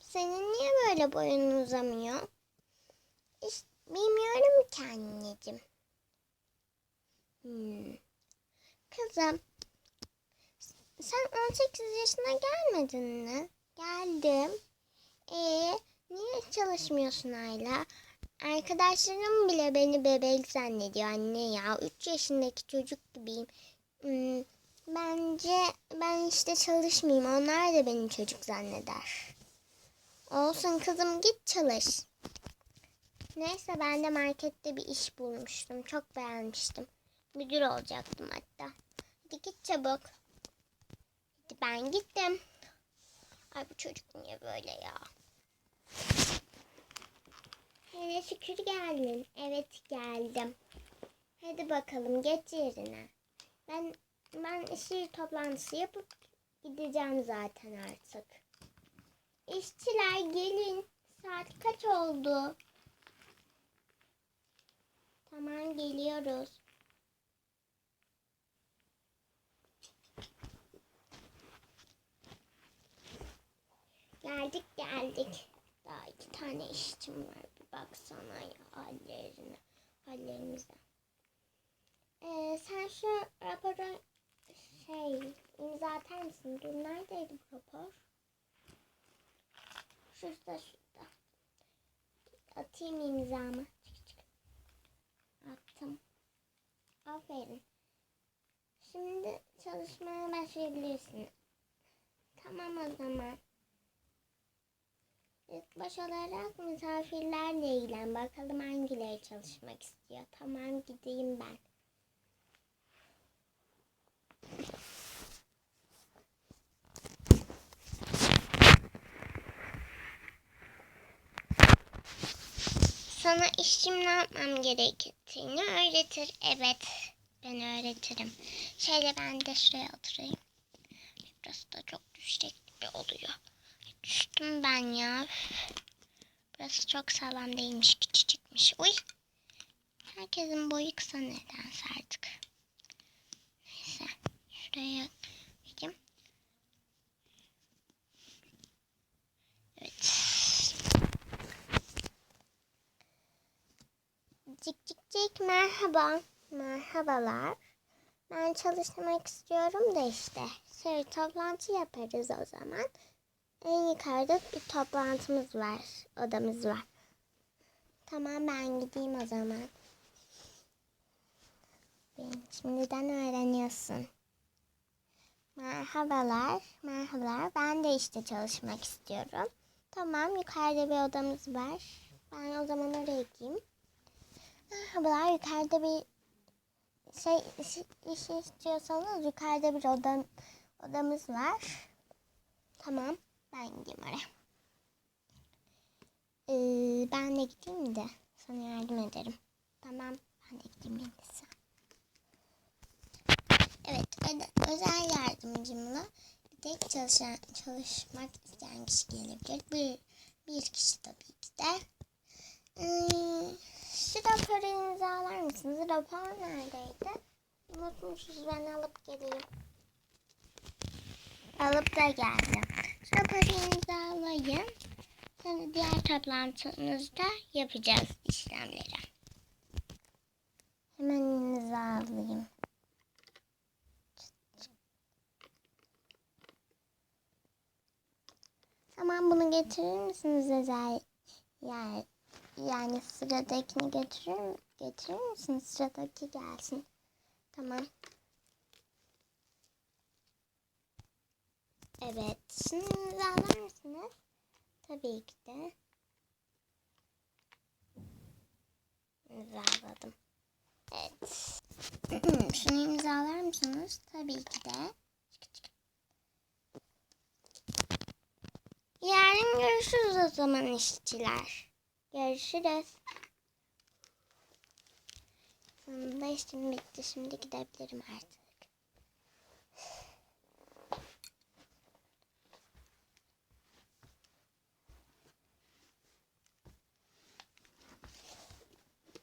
Senin niye böyle boyun uzamıyor? İşte bilmiyorum ki anneciğim. Hmm. Kızım sen 18 yaşına gelmedin mi? Geldim. Ee, niye çalışmıyorsun hala? Arkadaşlarım bile beni bebek zannediyor anne ya. 3 yaşındaki çocuk gibiyim. Hmm, bence ben işte çalışmayayım. Onlar da beni çocuk zanneder. Olsun kızım git çalış. Neyse ben de markette bir iş bulmuştum. Çok beğenmiştim. Müdür olacaktım hatta. Hadi git çabuk. Hadi ben gittim. Ay bu çocuk niye böyle ya? Hele şükür geldin. Evet geldim. Hadi bakalım geç yerine. Ben ben işi toplantısı yapıp gideceğim zaten artık. İşçiler gelin. Saat kaç oldu? Tamam geliyoruz. Geldik geldik. Daha iki tane işçim var. Bir baksana ya hallerine. Hallerimize. Ee, sen şu raporu şey imza atar mısın? Dur neredeydi bu rapor? Şurada şurada. Atayım imzamı. Çık çık. Attım. Aferin. Şimdi çalışmaya başlayabilirsin. Tamam o zaman. İlk baş olarak misafirlerle ilgilen. Bakalım hangileri çalışmak istiyor. Tamam gideyim ben. Sana işim ne yapmam gerektiğini öğretir. Evet, ben öğretirim. Şöyle ben de şuraya oturayım. Burası da çok düşecek gibi oluyor. Düştüm ben ya. Burası çok sağlam değilmiş, küçücükmüş. Uy. Herkesin boyu kısa nedense artık. Neyse, şuraya bakayım. Evet. Cik cik cik merhaba. Merhabalar. Ben çalışmak istiyorum da işte. Şöyle toplantı yaparız o zaman. En yukarıda bir toplantımız var. Odamız var. Tamam ben gideyim o zaman. Ben şimdiden öğreniyorsun. Merhabalar. Merhabalar. Ben de işte çalışmak istiyorum. Tamam yukarıda bir odamız var. Ben o zaman oraya gideyim. Merhabalar yukarıda bir şey iş, iş istiyorsanız yukarıda bir oda, odamız var. Tamam ben gideyim oraya. Ee, ben de gideyim de sana yardım ederim. Tamam ben de gideyim en. Evet özel yardımcımla bir tek çalışan, çalışmak isteyen kişi gelebilir. Bir, bir kişi tabii ki de. Hmm, şu raporu imzalar mısınız? Rapor neredeydi? Unutmuşuz ben alıp geleyim. Alıp da geldim. Raporu imzalayın. Sonra diğer toplantımızda yapacağız işlemleri. Hemen imzalayayım. Tamam bunu getirir misiniz özel yer yani sıradakini getirir, getirir misin? Sıradaki gelsin. Tamam. Evet. Şimdi imzalar mısınız? Tabii ki de. İmzaladım. Evet. Şunu imzalar mısınız? Tabii ki de. Yarın görüşürüz o zaman işçiler. Görüşürüz. Sonunda işim bitti. Şimdi gidebilirim artık.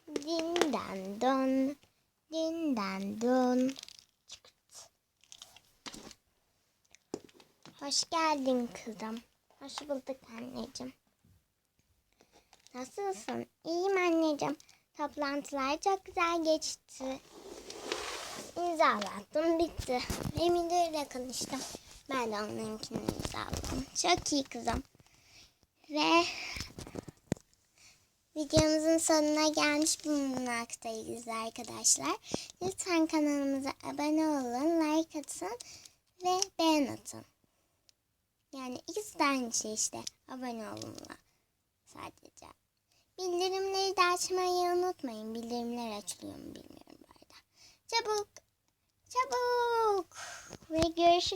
Dinden don. Dinden don. Hoş geldin kızım. Hoş bulduk anneciğim. Nasılsın? İyiyim anneciğim. Toplantılar çok güzel geçti. İmzalattım bitti. Ve müdürle konuştum. Ben de onlarınkini imzaladım. Çok iyi kızım. Ve videomuzun sonuna gelmiş bulunmaktayız arkadaşlar. Lütfen kanalımıza abone olun, like atın ve beğen atın. Yani ikisi de aynı şey işte. Abone olunla sadece. Bildirimleri de açmayı unutmayın. Bildirimler açılıyor mu bilmiyorum bu. Çabuk. Çabuk. Ve görüşürüz.